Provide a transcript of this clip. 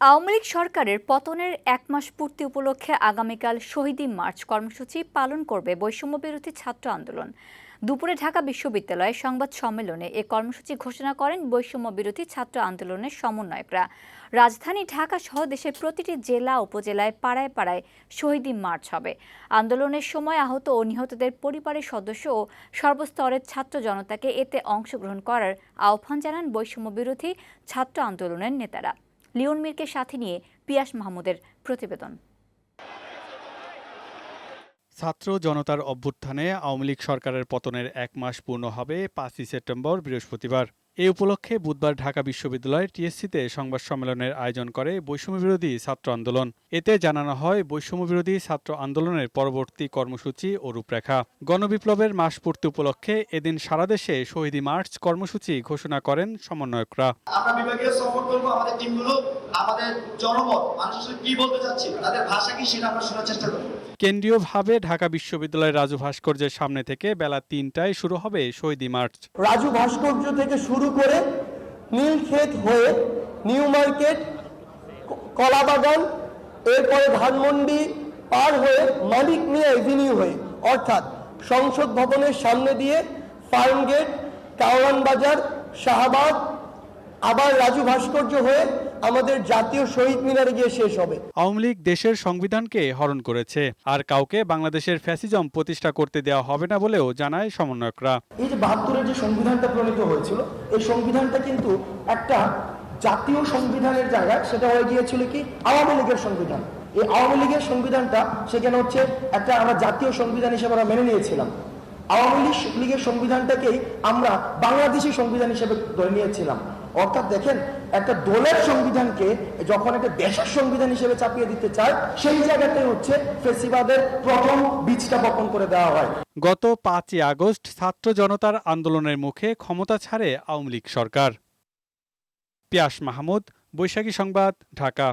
আওয়ামী লীগ সরকারের পতনের এক মাস পূর্তি উপলক্ষে আগামীকাল শহীদি মার্চ কর্মসূচি পালন করবে বৈষম্য বিরোধী ছাত্র আন্দোলন। দুপুরে ঢাকা বিশ্ববিদ্যালয়ে সংবাদ সম্মেলনে এ কর্মসূচি ঘোষণা করেন বৈষম্য বিরোধী ছাত্র আন্দোলনের সমন্বয়করা। রাজধানী ঢাকা সহ দেশের প্রতিটি জেলা উপজেলায় পাড়ায় পাড়ায় শহীদি মার্চ হবে। আন্দোলনের সময় আহত ও নিহতদের পরিবারের সদস্য ও সর্বস্তরের ছাত্র জনতাকে এতে অংশগ্রহণ করার আহ্বান জানান বৈষম্য বিরোধী ছাত্র আন্দোলনের নেতারা। লিওন মিরকে সাথে নিয়ে পিয়াস মাহমুদের প্রতিবেদন। ছাত্র জনতার অভ্যুত্থানে আওয়ামী লীগ সরকারের পতনের এক মাস পূর্ণ হবে পাঁচই সেপ্টেম্বর, বৃহস্পতিবার। এ উপলক্ষে বুধবার ঢাকা বিশ্ববিদ্যালয়ের টিএসসিতে সংবাদ সম্মেলনের আয়োজন করে বৈষম্য বিরোধী ছাত্র আন্দোলন। এতে জানানো হয় বৈষম্য বিরোধী ছাত্র আন্দোলনের পরবর্তী কর্মসূচি ও রূপরেখা। গণবিপ্লবের মাস পূর্তি উপলক্ষে এদিন সারা দেশে শহীদি মার্চ কর্মসূচি ঘোষণা করেন সমন্বয়করা। আমরা বিভাগীয় সফর করব আমাদের টিমগুলো আমাদের জনমত মানুষ কি বলতে চাচ্ছি তাদের ভাষা কি সেটা আমরা শোনার চেষ্টা করব। কেন্দ্রীয়ভাবে ঢাকা বিশ্ববিদ্যালয়ের রাজু ভাস্কর্যের সামনে থেকে বেলা তিনটায় শুরু হবে শহীদি মার্চ। রাজু ভাস্কর্য থেকে শুরু করে নীলক্ষেত হয়ে নিউ মার্কেট কলাবাগান এরপরে ধানমন্ডি পার হয়ে মালিক মিয়া এভিনিউ হয়ে, অর্থাৎ সংসদ ভবনের সামনে দিয়ে ফার্ম গেট কাওয়ান বাজার, শাহবাগ, আবার রাজু ভাস্কর্য হয়ে আমাদের জাতীয় শহীদ মিনারে গিয়ে শেষ হবে। আওয়ামী লীগ দেশের সংবিধানকে হরণ করেছে। আর কাউকে বাংলাদেশের ফ্যাসিজম প্রতিষ্ঠা করতে দেওয়া হবে না বলেও জানায় সমন্বয়করা। এই যে বাহাত্তরের যে সংবিধানটা প্রণীত হয়েছিল এই সংবিধানটা কিন্তু একটা জাতীয় সংবিধানের জায়গায় সেটা হয়ে গিয়েছিল কি? আওয়ামী লীগের সংবিধান। এই আওয়ামী লীগের সংবিধানটা সেখানে হচ্ছে একটা আমরা জাতীয় সংবিধান হিসেবে আমরা মেনে নিয়েছিলাম। আওয়ামী লীগ লীগের সংবিধানটাকেই আমরা বাংলাদেশি সংবিধান হিসেবে ধরে নিয়েছিলাম। অর্থাৎ দেখেন, একটা দলের সংবিধানকে যখন একটা দেশের সংবিধান হিসেবে চাপিয়ে দিতে চায়, সেই জায়গাতে হচ্ছে ফেসিবাদের প্রথম বীজটা বপন করে দেওয়া হয়। গত পাঁচই আগস্ট ছাত্র জনতার আন্দোলনের মুখে ক্ষমতা ছাড়ে আওয়ামী লীগ সরকার। পিয়াস মাহমুদ, বৈশাখী সংবাদ, ঢাকা।